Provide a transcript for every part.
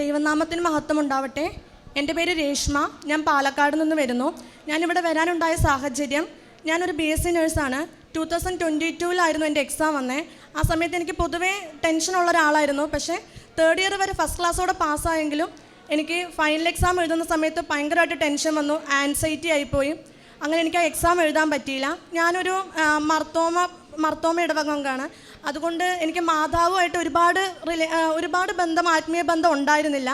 ദൈവനാമത്തിന് മഹത്വം ഉണ്ടാവട്ടെ എന്റെ പേര് രേഷ്മ. ഞാൻ പാലക്കാട് നിന്ന് വരുന്നു. ഞാനിവിടെ വരാനുണ്ടായ സാഹചര്യം ഞാനൊരു ബി എസ് സി നേഴ്സാണ് ടു തൗസൻഡ് ട്വന്റി ടൂവിലായിരുന്നു എന്റെ എക്സാം വന്നേ. ആ സമയത്ത് എനിക്ക് പൊതുവേ ടെൻഷനുള്ള ഒരാളായിരുന്നു. പക്ഷേ തേർഡ് ഇയർ വരെ ഫസ്റ്റ് ക്ലാസ്സോടെ പാസ്സായെങ്കിലും എനിക്ക് ഫൈനൽ എക്സാം എഴുതുന്ന സമയത്ത് ഭയങ്കരമായിട്ട് ടെൻഷൻ വന്നു. ആൻസൈറ്റി ആയിപ്പോയി. അങ്ങനെ എനിക്ക് ആ എക്സാം എഴുതാൻ പറ്റിയില്ല. ഞാനൊരു മർത്തോമ മർത്തോമ ഇടവകങ്കാണ്. അതുകൊണ്ട് എനിക്ക് മാതാവുമായിട്ട് ഒരുപാട് റിലേ ഒരുപാട് ബന്ധം ആത്മീയ ബന്ധം ഉണ്ടായിരുന്നില്ല.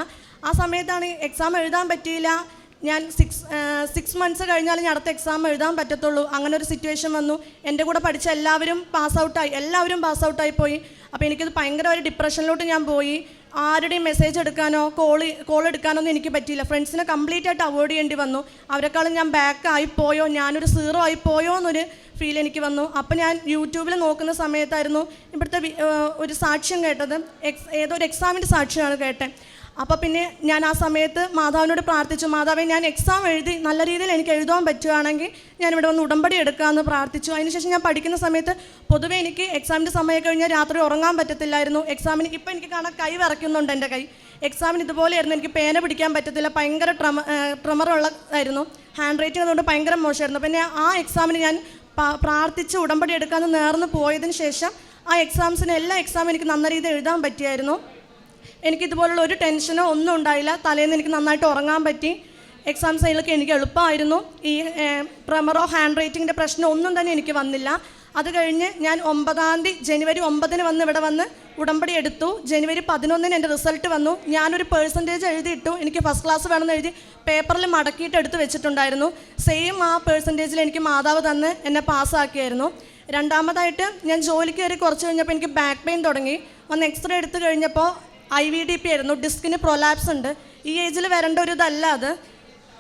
ആ സമയത്താണ് എക്സാം എഴുതാൻ പറ്റിയില്ല. ഞാൻ സിക്സ് സിക്സ് മന്ത്സ് കഴിഞ്ഞാലും ഞാൻ അടുത്ത എക്സാം എഴുതാൻ പറ്റത്തുള്ളൂ. അങ്ങനെ ഒരു സിറ്റുവേഷൻ വന്നു. എന്റെ കൂടെ പഠിച്ച എല്ലാവരും പാസ് ഔട്ടായി എല്ലാവരും പാസ് ഔട്ടായി പോയി. അപ്പോൾ എനിക്കത് ഭയങ്കര ഒരു ഡിപ്രഷനിലോട്ട് ഞാൻ പോയി. ആരുടെയും മെസ്സേജ് എടുക്കാനോ കോൾ കോൾ എടുക്കാനോ ഒന്നും എനിക്ക് പറ്റിയില്ല. ഫ്രണ്ട്സിനെ കംപ്ലീറ്റ് ആയിട്ട് അവോയ്ഡ് ചെയ്യേണ്ടി വന്നു. അവരെക്കാളും ഞാൻ ബാക്ക് ആയി പോയോ? ഞാനൊരു സീറോ ആയി പോയോ എന്നൊരു ഫീൽ എനിക്ക് വന്നു. അപ്പം ഞാൻ യൂട്യൂബിൽ നോക്കുന്ന സമയത്തായിരുന്നു ഇവിടുത്തെ ഒരു സാക്ഷ്യം കേട്ടത്. എക്സ് ഏതോ ഒരു എക്സാമിന്റെ സാക്ഷ്യമാണ് കേട്ടത്. അപ്പോൾ പിന്നെ ഞാൻ ആ സമയത്ത് മാതാവിനോട് പ്രാർത്ഥിച്ചു. മാതാവിനെ ഞാൻ എക്സാം എഴുതി നല്ല രീതിയിൽ എനിക്ക് എഴുതാൻ പറ്റുകയാണെങ്കിൽ ഞാൻ ഇവിടെ വന്ന് ഉടമ്പടി എടുക്കാമെന്ന് പ്രാർത്ഥിച്ചു. അതിനുശേഷം ഞാൻ പഠിക്കുന്ന സമയത്ത് പൊതുവേ എനിക്ക് എക്സാമിന്റെ സമയം കഴിഞ്ഞാൽ രാത്രി ഉറങ്ങാൻ പറ്റത്തില്ലായിരുന്നു. എക്സാമിന് ഇപ്പം എനിക്ക് കാണാൻ കൈ വിറയ്ക്കുന്നുണ്ട് എന്റെ കൈ. എക്സാമിന് ഇതുപോലെയായിരുന്നു എനിക്ക് പേന പിടിക്കാൻ പറ്റത്തില്ല. ഭയങ്കര ട്രമ ട്രമറുള്ളതായിരുന്നു ഹാൻഡ് റൈറ്റിംഗ് അതുകൊണ്ട് ഭയങ്കര മോശമായിരുന്നു. പിന്നെ ആ എക്സാമിന് ഞാൻ പ്രാർത്ഥിച്ച് ഉടമ്പടി എടുക്കാമെന്ന് നേർന്ന് പോയതിന് ശേഷം ആ എക്സാംസിന് എല്ലാ എക്സാമും എനിക്ക് നല്ല രീതിയിൽ എഴുതാൻ പറ്റിയായിരുന്നു. എനിക്കിതുപോലുള്ള ഒരു ടെൻഷനോ ഒന്നും ഉണ്ടായില്ല. തലേന്ന് എനിക്ക് നന്നായിട്ട് ഉറങ്ങാൻ പറ്റി. എക്സാം സൈഡിലൊക്കെ എനിക്ക് എളുപ്പമായിരുന്നു. ഈ പ്രമറോ ഹാൻഡ് റൈറ്റിങ്ങിന്റെ പ്രശ്നം ഒന്നും തന്നെ എനിക്ക് വന്നില്ല. അത് കഴിഞ്ഞ് ഞാൻ ഒമ്പതാം തീയതി ജനുവരി ഒമ്പതിന് വന്ന് ഇവിടെ വന്ന് ഉടമ്പടി എടുത്തു. ജനുവരി പതിനൊന്നിന് എന്റെ റിസൾട്ട് വന്നു. ഞാനൊരു പേഴ്സന്റേജ് എഴുതിയിട്ടു. എനിക്ക് ഫസ്റ്റ് ക്ലാസ് വേണമെന്ന് എഴുതി പേപ്പറിൽ മടക്കിയിട്ട് എടുത്ത് വെച്ചിട്ടുണ്ടായിരുന്നു. സെയിം ആ പേഴ്സന്റേജിൽ എനിക്ക് മാതാവ് തന്ന് എന്നെ പാസ്സാക്കിയായിരുന്നു രണ്ടാമതായിട്ട് ഞാൻ ജോലിക്ക് കയറി കുറച്ച് കഴിഞ്ഞപ്പോൾ എനിക്ക് ബാക്ക് പെയിൻ തുടങ്ങി. ഒന്ന് എക്സ്റേ എടുത്തു കഴിഞ്ഞപ്പോൾ ഐ വി ഡി പി ആയിരുന്നു. ഡിസ്കിന് പ്രൊലാപ്സ് ഉണ്ട്. ഈ ഏജിൽ വരേണ്ട ഒരു ഇതല്ല അത്.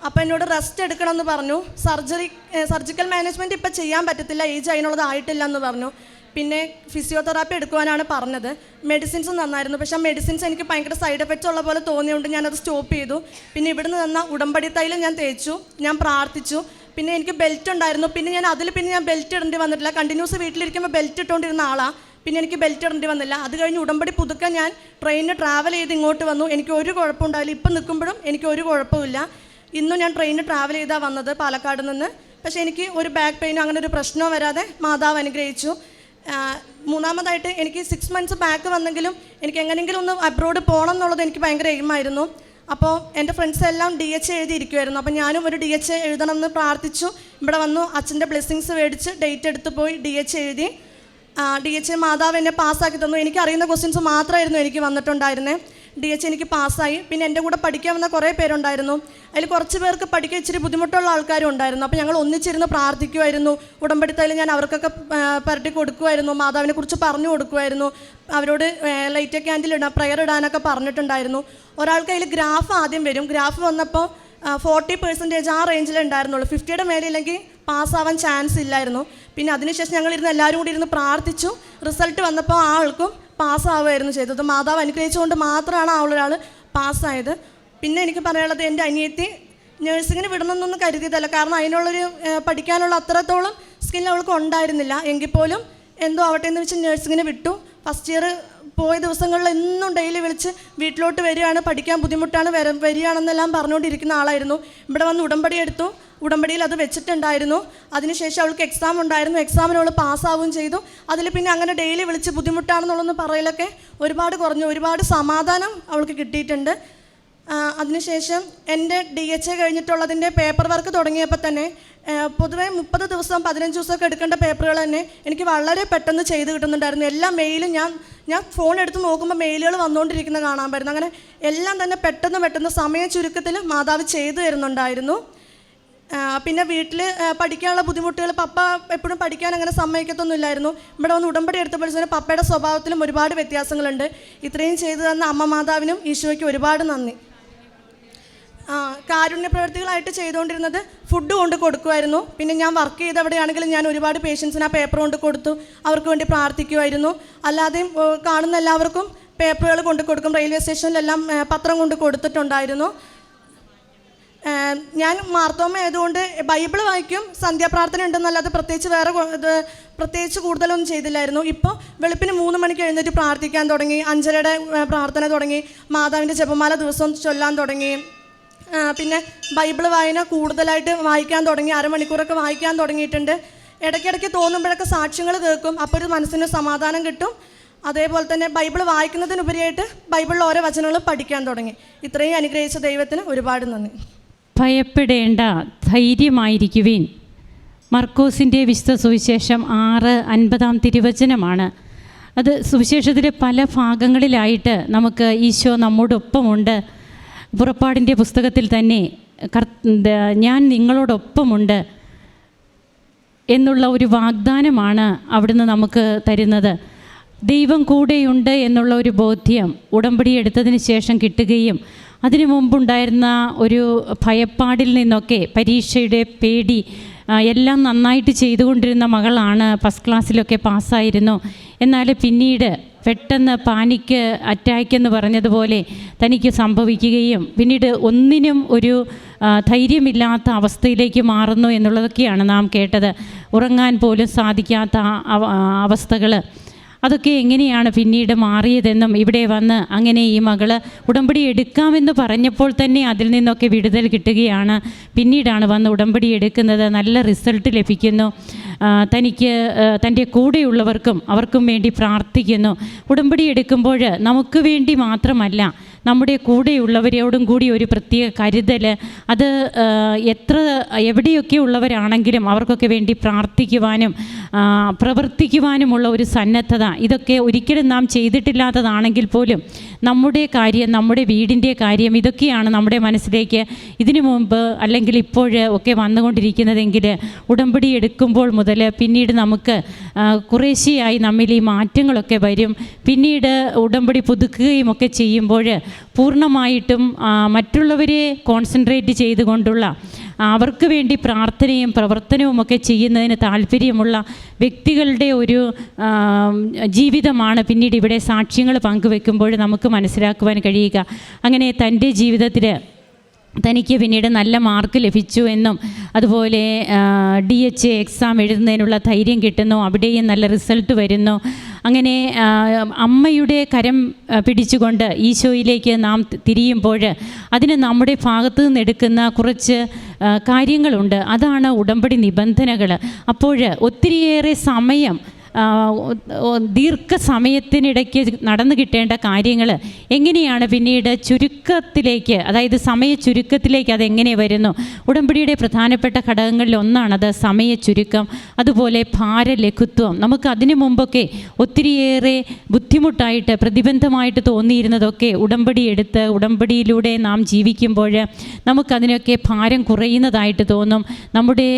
അപ്പോൾ എന്നോട് റെസ്റ്റ് എടുക്കണമെന്ന് പറഞ്ഞു. സർജറി സർജിക്കൽ മാനേജ്മെന്റ് ഇപ്പോൾ ചെയ്യാൻ പറ്റത്തില്ല. ഏജ് അതിനുള്ളത് ആയിട്ടില്ല എന്ന് പറഞ്ഞു. പിന്നെ ഫിസിയോതെറാപ്പി എടുക്കുവാനാണ് പറഞ്ഞത്. മെഡിസിൻസ് നന്നായിരുന്നു. പക്ഷെ ആ മെഡിസിൻസ് എനിക്ക് ഭയങ്കര സൈഡ് എഫക്റ്റ് ഉള്ള പോലെ തോന്നിയുകൊണ്ട് ഞാനത് സ്റ്റോപ്പ് ചെയ്തു. പിന്നെ ഇവിടുന്ന് തന്ന ഉടമ്പടി തൈലം ഞാൻ തേച്ചു. ഞാൻ പ്രാർത്ഥിച്ചു. പിന്നെ എനിക്ക് ബെൽറ്റ് ഉണ്ടായിരുന്നു. പിന്നെ ഞാൻ അതിൽ പിന്നെ ഞാൻ ബെൽറ്റ് ഇടേണ്ടി വന്നിട്ടില്ല. കണ്ടിന്യൂസ് വീട്ടിലിരിക്കുമ്പോൾ ബെൽറ്റ് ഇട്ടുകൊണ്ടിരുന്ന ആളാണ് പിന്നെ എനിക്ക് ബെൽറ്റ് ഇടേണ്ടി വന്നില്ല. അത് കഴിഞ്ഞ് ഉടമ്പടി പുതുക്കാൻ ഞാൻ ട്രെയിനിന് ട്രാവൽ ചെയ്ത് ഇങ്ങോട്ട് വന്നു. എനിക്ക് ഒരു കുഴപ്പമുണ്ടായില്ല. ഇപ്പം നിൽക്കുമ്പോഴും എനിക്ക് ഒരു കുഴപ്പമില്ല ഇന്നും ഞാൻ ട്രെയിനിന് ട്രാവൽ ചെയ്താണ് വന്നത് പാലക്കാട് നിന്ന്. പക്ഷേ എനിക്ക് ഒരു ബാക്ക് പെയിനോ അങ്ങനെ ഒരു പ്രശ്നമോ വരാതെ മാതാവ് അനുഗ്രഹിച്ചു. മൂന്നാമതായിട്ട് എനിക്ക് സിക്സ് മന്ത്സ് ബാക്ക് വന്നെങ്കിലും എനിക്ക് എങ്ങനെയെങ്കിലും ഒന്ന് അബ്രോഡ് പോകണം എന്നുള്ളത് എനിക്ക് ഭയങ്കര എയിമായിരുന്നു. അപ്പോൾ എന്റെ ഫ്രണ്ട്സ് എല്ലാം ഡി എച്ച് എഴുതിയിരിക്കുമായിരുന്നു അപ്പോൾ ഞാനും ഒരു ഡി എച്ച് എഴുതണം എന്ന് പ്രാർത്ഥിച്ചു. ഇവിടെ വന്നു അച്ഛന്റെ ബ്ലെസ്സിങ്സ് മേടിച്ച് ഡേറ്റ് എടുത്ത് പോയി ഡി എച്ച് എഴുതി. ഡി എച്ച് മാതാവ് എന്നെ പാസ്സാക്കി തന്നു. എനിക്ക് അറിയുന്ന ക്വസ്റ്റ്യൻസ് മാത്രമായിരുന്നു എനിക്ക് വന്നിട്ടുണ്ടായിരുന്നത് ഡി എച്ച് എനിക്ക് പാസ്സായി. പിന്നെ എന്റെ കൂടെ പഠിക്കാൻ വന്ന കുറേ പേരുണ്ടായിരുന്നു. അതിൽ കുറച്ച് പേർക്ക് പഠിക്കാൻ ഇച്ചിരി ബുദ്ധിമുട്ടുള്ള ആൾക്കാരും ഉണ്ടായിരുന്നു. അപ്പോൾ ഞങ്ങൾ ഒന്നിച്ചിരുന്ന് പ്രാർത്ഥിക്കുമായിരുന്നു ഉടമ്പടിത്തയിൽ ഞാൻ അവർക്കൊക്കെ പരട്ടി കൊടുക്കുമായിരുന്നു മാതാവിനെ കുറിച്ച് പറഞ്ഞു കൊടുക്കുമായിരുന്നു അവരോട് ലൈറ്റ് ക്യാൻഡിൽ ഇടാൻ പ്രയർ ഇടാനൊക്കെ പറഞ്ഞിട്ടുണ്ടായിരുന്നു. ഒരാൾക്ക് അതിൽ ഗ്രാഫ് ആദ്യം വരും. ഗ്രാഫ് വന്നപ്പോൾ ഫോർട്ടി പെർസെന്റേജ് ആ റേഞ്ചിൽ ഉണ്ടായിരുന്നുള്ളൂ. ഫിഫ്റ്റിയുടെ മേലില്ലെങ്കിൽ പാസ്സാവാൻ ചാൻസ് ഇല്ലായിരുന്നു. പിന്നെ അതിനുശേഷം ഞങ്ങൾ ഇരുന്ന് എല്ലാവരും കൂടി ഇരുന്ന് പ്രാർത്ഥിച്ചു. റിസൾട്ട് വന്നപ്പോൾ ആ ആൾക്കും പാസ്സാവുമായിരുന്നു ചെയ്തത്. മാതാവ് അനുഗ്രഹിച്ചുകൊണ്ട് മാത്രമാണ് ആ ഒരാൾ പാസ്സായത്. പിന്നെ എനിക്ക് പറയാനുള്ളത് എന്റെ അനിയത്തി നഴ്സിങ്ങിന് വിടണമെന്നൊന്നും കരുതിയതല്ല. കാരണം അതിനുള്ളൊരു പഠിക്കാനുള്ള അത്രത്തോളം സ്കിൽ അവൾക്ക് ഉണ്ടായിരുന്നില്ല. എങ്കിൽ പോലും എന്തോ ആവട്ടെ എന്ന് വെച്ച് നഴ്സിങ്ങിന് വിട്ടു. ഫസ്റ്റ് ഇയർ പോയ ദിവസങ്ങളിൽ എന്നും ഡെയിലി വിളിച്ച് വീട്ടിലോട്ട് വരികയാണ് പഠിക്കാൻ ബുദ്ധിമുട്ടാണ് വര വരികയാണെന്നെല്ലാം പറഞ്ഞുകൊണ്ടിരിക്കുന്ന ആളായിരുന്നു. ഇവിടെ വന്ന് ഉടമ്പടി എടുത്തു. ഉടമ്പടിയിൽ അത് വെച്ചിട്ടുണ്ടായിരുന്നു. അതിനുശേഷം അവൾക്ക് എക്സാം ഉണ്ടായിരുന്നു. എക്സാമിന് അവൾ പാസ്സാവുകയും ചെയ്തു. അതിൽ പിന്നെ അങ്ങനെ ഡെയിലി വിളിച്ച് ബുദ്ധിമുട്ടാണെന്നുള്ളൊന്ന് പറയലൊക്കെ ഒരുപാട് കുറഞ്ഞു. ഒരുപാട് സമാധാനം അവൾക്ക് കിട്ടിയിട്ടുണ്ട്. അതിനുശേഷം എന്റെ ഡി എച്ച് എ കഴിഞ്ഞിട്ടുള്ളതിന്റെ പേപ്പർ വർക്ക് തുടങ്ങിയപ്പോൾ തന്നെ പൊതുവെ മുപ്പത് ദിവസം പതിനഞ്ച് ദിവസമൊക്കെ എടുക്കേണ്ട പേപ്പറുകൾ തന്നെ എനിക്ക് വളരെ പെട്ടെന്ന് ചെയ്ത് കിട്ടുന്നുണ്ടായിരുന്നു. എല്ലാ മെയിലും ഞാൻ ഞാൻ ഫോൺ എടുത്ത് നോക്കുമ്പോൾ മെയിലുകൾ വന്നുകൊണ്ടിരിക്കുന്നത് കാണാൻ പറ്റുന്നു. അങ്ങനെ എല്ലാം തന്നെ പെട്ടെന്ന് പെട്ടെന്ന് സമയ ചുരുക്കത്തിൽ മാതാവ് ചെയ്തു തരുന്നുണ്ടായിരുന്നു. പിന്നെ വീട്ടിൽ പഠിക്കാനുള്ള ബുദ്ധിമുട്ടുകൾ പപ്പ എപ്പോഴും പഠിക്കാൻ അങ്ങനെ സമ്മതിക്കത്തൊന്നുമില്ലായിരുന്നു. ഇവിടെ വന്ന് ഉടമ്പടി എടുത്തപ്പോൾ എടുത്തപ്പോഴത്തേനും പപ്പയുടെ സ്വഭാവത്തിലും ഒരുപാട് വ്യത്യാസങ്ങളുണ്ട്. ഇത്രയും ചെയ്തു തന്ന അമ്മ മാതാവിനും ഈശോയ്ക്ക് ഒരുപാട് നന്ദി. കാരുണ്യ പ്രവർത്തികളായിട്ട് ചെയ്തുകൊണ്ടിരുന്നത് ഫുഡ് കൊണ്ട് കൊടുക്കുമായിരുന്നു. പിന്നെ ഞാൻ വർക്ക് ചെയ്തവിടെയാണെങ്കിലും ഞാൻ ഒരുപാട് പേഷ്യൻസിന് ആ പേപ്പർ കൊണ്ട് കൊടുത്തു. അവർക്ക് വേണ്ടി പ്രാർത്ഥിക്കുമായിരുന്നു. അല്ലാതെയും കാണുന്ന എല്ലാവർക്കും പേപ്പറുകൾ കൊണ്ട് കൊടുക്കും. റെയിൽവേ സ്റ്റേഷനിലെല്ലാം പത്രം കൊണ്ട് കൊടുത്തിട്ടുണ്ടായിരുന്നു. ഞാൻ മാർത്തോമ ആയതുകൊണ്ട് ബൈബിൾ വായിക്കും സന്ധ്യാപ്രാർത്ഥന ഉണ്ടെന്നല്ലാതെ പ്രത്യേകിച്ച് വേറെ പ്രത്യേകിച്ച് കൂടുതലൊന്നും ചെയ്തില്ലായിരുന്നു. ഇപ്പോൾ വെളുപ്പിന് മൂന്ന് മണിക്ക് എഴുന്നേറ്റ് പ്രാർത്ഥിക്കാൻ തുടങ്ങി അഞ്ചരയുടെ പ്രാർത്ഥന തുടങ്ങി മാതാവിന്റെ ജപമാല ദിവസം ചൊല്ലാൻ തുടങ്ങി. പിന്നെ ബൈബിൾ വായന കൂടുതലായിട്ട് വായിക്കാൻ തുടങ്ങി അരമണിക്കൂറൊക്കെ വായിക്കാൻ തുടങ്ങിയിട്ടുണ്ട്. ഇടയ്ക്കിടയ്ക്ക് തോന്നുമ്പോഴൊക്കെ സാക്ഷ്യങ്ങൾ കേൾക്കും അപ്പോൾ ഒരു മനസ്സിന് സമാധാനം കിട്ടും. അതേപോലെ തന്നെ ബൈബിൾ വായിക്കുന്നതിനുപരിയായിട്ട് ബൈബിളിൽ ഓരോ വചനങ്ങൾ പഠിക്കാൻ തുടങ്ങി. ഇത്രയും അനുഗ്രഹിച്ച ദൈവത്തിന് ഒരുപാട് നന്ദി. ഭയപ്പെടേണ്ട ധൈര്യമായിരിക്കുവിൻ. മർക്കോസിന്റെ വിശുദ്ധ സുവിശേഷം ആറ് അൻപതാം തിരുവചനമാണ്. അത് സുവിശേഷത്തിലെ പല ഭാഗങ്ങളിലായിട്ട് നമുക്ക് ഈശോ നമ്മോടൊപ്പമുണ്ട്. പുറപ്പാടിന്റെ പുസ്തകത്തിൽ തന്നെ ഞാൻ നിങ്ങളോടൊപ്പമുണ്ട് എന്നുള്ള ഒരു വാഗ്ദാനമാണ് അവിടുന്ന് നമുക്ക് തരുന്നത്. ദൈവം കൂടെയുണ്ട് എന്നുള്ള ഒരു ബോധ്യം ഉടമ്പടി എടുത്തതിന് ശേഷം കിട്ടുകയും അതിനു മുമ്പുണ്ടായിരുന്ന ഒരു ഭയപ്പാടിൽ നിന്നൊക്കെ പരീക്ഷയുടെ പേടി എല്ലാം നന്നായിട്ട് ചെയ്തുകൊണ്ടിരുന്ന മകളാണ് ഫസ്റ്റ് ക്ലാസ്സിലൊക്കെ പാസ്സായിരുന്നു. എന്നാൽ പിന്നീട് പെട്ടെന്ന് പാനിക്ക് അറ്റാക്ക് എന്ന് പറഞ്ഞതുപോലെ തനിക്ക് സംഭവിക്കുകയും പിന്നീട് ഒന്നിനും ഒരു ധൈര്യമില്ലാത്ത അവസ്ഥയിലേക്ക് മാറുന്നു എന്നുള്ളതൊക്കെയാണ് നാം കേട്ടത്. ഉറങ്ങാൻ പോലും സാധിക്കാത്ത അവസ്ഥകൾ അതൊക്കെ എങ്ങനെയാണ് പിന്നീട് മാറിയതെന്നും ഇവിടെ വന്ന് അങ്ങനെ ഈ മകൾ ഉടമ്പടി എടുക്കാമെന്ന് പറഞ്ഞപ്പോൾ തന്നെ അതിൽ നിന്നൊക്കെ വിടുതൽ കിട്ടുകയാണ്. പിന്നീടാണ് വന്ന് ഉടമ്പടി എടുക്കുന്നത്. നല്ല റിസൾട്ട് ലഭിക്കുന്നു. തനിക്ക് തന്റെ കൂടെയുള്ളവർക്കും അവർക്കും വേണ്ടി പ്രാർത്ഥിക്കുന്നു. ഉടമ്പടി എടുക്കുമ്പോൾ നമുക്ക് വേണ്ടി മാത്രമല്ല നമ്മുടെ കൂടെയുള്ളവരോടും കൂടി ഒരു പ്രത്യേക കരുതൽ. അത് എത്ര എവിടെയൊക്കെ ഉള്ളവരാണെങ്കിലും അവർക്കൊക്കെ വേണ്ടി പ്രാർത്ഥിക്കുവാനും പ്രവർത്തിക്കുവാനുമുള്ള ഒരു സന്നദ്ധത. ഇതൊക്കെ ഒരിക്കലും നാം ചെയ്തിട്ടില്ലാത്തതാണെങ്കിൽ പോലും നമ്മുടെ കാര്യം നമ്മുടെ വീടിന്റെ കാര്യം ഇതൊക്കെയാണ് നമ്മുടെ മനസ്സിലേക്ക് ഇതിനു മുമ്പ് അല്ലെങ്കിൽ ഇപ്പോൾ ഒക്കെ വന്നുകൊണ്ടിരിക്കുന്നതെങ്കിൽ ഉടമ്പടി എടുക്കുമ്പോൾ മുതൽ പിന്നീട് നമുക്ക് കുറേശ്ശെയായി നമ്മിൽ ഈ മാറ്റങ്ങളൊക്കെ വരും. പിന്നീട് ഉടമ്പടി പുതുക്കുകയും ഒക്കെ ചെയ്യുമ്പോൾ പൂർണമായിട്ടും മറ്റുള്ളവരെ കോൺസെൻട്രേറ്റ് ചെയ്തുകൊണ്ടുള്ള അവർക്ക് വേണ്ടി പ്രാർത്ഥനയും പ്രവർത്തനവും ഒക്കെ ചെയ്യുന്നതിന് താല്പര്യമുള്ള വ്യക്തികളുടെ ഒരു ജീവിതമാണ് പിന്നീട് ഇവിടെ സാക്ഷ്യങ്ങൾ പങ്കുവെക്കുമ്പോൾ നമുക്ക് മനസ്സിലാക്കുവാൻ കഴിയുക. അങ്ങനെ തന്റെ ജീവിതത്തിൽ തനിക്ക് പിന്നീട് നല്ല മാർക്ക് ലഭിച്ചു എന്നും അതുപോലെ ഡി എച്ച് എക്സാം എഴുതുന്നതിനുള്ള ധൈര്യം കിട്ടുന്നു അവിടെയും നല്ല റിസൾട്ട് വരുന്നു. അങ്ങനെ അമ്മയുടെ കരം പിടിച്ചുകൊണ്ട് ഈശോയിലേക്ക് നാം തിരിയുമ്പോൾ അതിന് നമ്മുടെ ഭാഗത്തു നിന്ന് എടുക്കുന്ന കുറച്ച് കാര്യങ്ങളുണ്ട്. അതാണ് ഉടമ്പടി നിബന്ധനകൾ അപ്പോൾ ഒത്തിരിയേറെ സമയം ദീർഘസമയത്തിനിടയ്ക്ക് നടന്നു കിട്ടേണ്ട കാര്യങ്ങൾ എങ്ങനെയാണ് പിന്നീട് ചുരുക്കത്തിലേക്ക് അതായത് സമയ ചുരുക്കത്തിലേക്ക് അതെങ്ങനെ വരുന്നു? ഉടമ്പടിയുടെ പ്രധാനപ്പെട്ട ഘടകങ്ങളിൽ ഒന്നാണത് സമയ ചുരുക്കം അതുപോലെ ഭാരലഘുത്വം. നമുക്ക് അതിനു മുമ്പൊക്കെ ഒത്തിരിയേറെ ബുദ്ധിമുട്ടായിട്ട് പ്രതിബന്ധമായിട്ട് തോന്നിയിരുന്നതൊക്കെ ഉടമ്പടി എടുത്ത് ഉടമ്പടിയിലൂടെ നാം ജീവിക്കുമ്പോൾ നമുക്കതിനൊക്കെ ഭാരം കുറയുന്നതായിട്ട് തോന്നും. നമ്മുടെ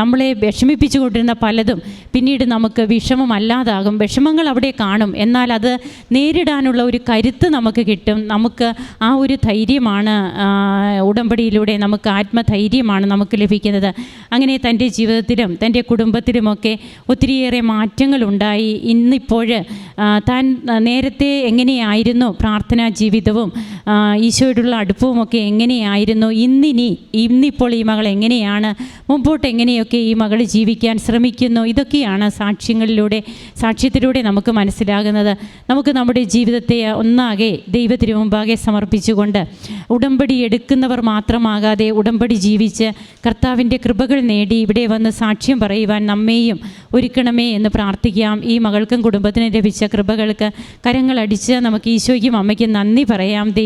നമ്മളെ വിഷമിപ്പിച്ചു കൊണ്ടിരുന്ന പലതും പിന്നീട് നമുക്ക് വിഷമമല്ലാതാകും വിഷമങ്ങൾ അവിടെ കാണും. എന്നാൽ അത് നേരിടാനുള്ള ഒരു കരുത്ത് നമുക്ക് കിട്ടും. നമുക്ക് ആ ഒരു ധൈര്യമാണ് ഉടമ്പടിയിലൂടെ നമുക്ക് ആത്മധൈര്യമാണ് നമുക്ക് ലഭിക്കുന്നത്. അങ്ങനെ തന്റെ ജീവിതത്തിലും തന്റെ കുടുംബത്തിലുമൊക്കെ ഒത്തിരിയേറെ മാറ്റങ്ങളുണ്ടായി. ഇന്നിപ്പോൾ താൻ നേരത്തെ എങ്ങനെയായിരുന്നു പ്രാർത്ഥനാ ജീവിതവും? ഈശോയോടുള്ള അടുപ്പവുമൊക്കെ എങ്ങനെയായിരുന്നു? ഇന്നിനി ഇന്നിപ്പോൾ ഈ മകൾ എങ്ങനെയാണ്? മുമ്പോട്ട് എങ്ങനെയൊക്കെ ഈ മകൾ ജീവിക്കാൻ ശ്രമിക്കുന്നു? ഇതൊക്കെയാണ് സാക്ഷ്യങ്ങളിലൂടെ സാക്ഷ്യത്തിലൂടെ നമുക്ക് മനസ്സിലാകുന്നത്. നമുക്ക് നമ്മുടെ ജീവിതത്തെ ഒന്നാകെ ദൈവത്തിന് മുമ്പാകെ സമർപ്പിച്ചുകൊണ്ട് ഉടമ്പടി എടുക്കുന്നവർ മാത്രമാകാതെ ഉടമ്പടി ജീവിച്ച് കർത്താവിന്റെ കൃപകൾ നേടി ഇവിടെ വന്ന് സാക്ഷ്യം പറയുവാൻ നമ്മെയും ഒരുക്കണമേ എന്ന് പ്രാർത്ഥിക്കാം. ഈ മകൾക്കും കുടുംബത്തിനും ലഭിച്ച കൃപകൾക്ക് കരങ്ങളടിച്ച് നമുക്ക് ഈശോയ്ക്കും അമ്മയ്ക്കും നന്ദി പറയാം.